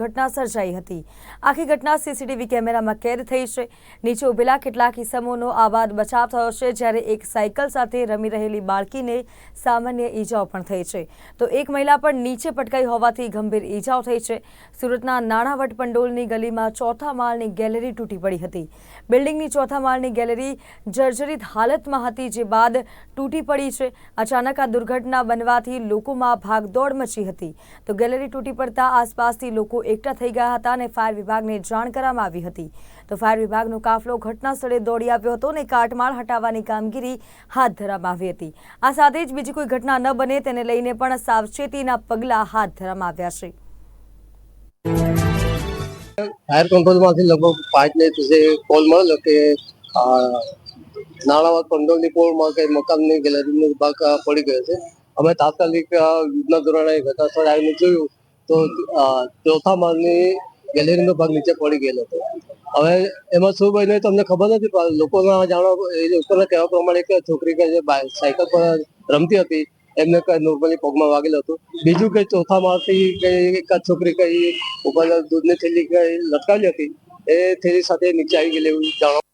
ઘટના સર્જાઈ હતી. આખી ઘટના સીસીટીવી કેમેરામાં કેદ થઈ છે. નીચે ઉભેલા કેટલાક ઇસમોનો આબાદ બચાવ થયો છે, જ્યારે એક સાયકલ સાથે રમી રહેલી બાળકીને સામાન્ય ઈજાઓ પણ થઈ છે. તો એક મહિલા પણ નીચે પટકાઈ હોવાથી ગંભીર ઈજાઓ થઈ છે. સુરતના નાણાવટ પંડોલની ગલીમાં ચોથા માળની ગેલેરી તૂટી પડી હતી. બિલ્ડિંગની ચોથા માળની ગેલેરી જર્જરિત હાલતમાં હતી, જે બાદ તૂટી પડી છે. અચાનક આ દુર્ઘટના બનવાથી લોકોમાં ભાગદોડ મચી હતી. તો ગેલેરી તૂટી પડતા આસપાસથી લોકો એકઠા થઈ ગયા હતા અને ફાયર વિભાગને જાણ કરવામાં આવી હતી. તો ફાયર વિભાગનો કાફલો ઘટના દોડી આવ્યો હતો અને કાટમાળ હટાવવાની કામગીરી હાથ ધરવામાં આવી હતી. આ સાથે જ બીજી કોઈ ઘટના ન બને તેને લઈને પણ સાવચેતીના પગલાં હાથ ધરવામાં આવ્યા છે. ફાયર કંટ્રોલમાંથી લગભગ પાંચ ને જે કોલ મળેલો કે નાણાવત પંડોળની પોળમાં કે મકાનની ગેલેરીનો ભાગ પડી ગયો છે. અમે તાત્કાલિક યુદ્ધના ધોરણે ઘટના સ્થળે આવીને જોયું. તો ચોથા માળની ગેલેરીનો ભાગ નીચે પડી ગયેલો હતો. હવે એમાં શું બન્યું તમને ખબર નથી લોકોના જાણવા એ કહેવા પ્રમાણે કે છોકરી કે જે સાયકલ પર રમતી હતી, એમને કઈ નોર્મલી પગમાં વાગેલું હતું. બીજું કે ચોથા માળથી કઈ એક છોકરી કઈ ઉપર દૂધની થેલી કઈ લટકાવી હતી, એ થેલી સાથે નીચે આવી ગયેલી એવું જાણવા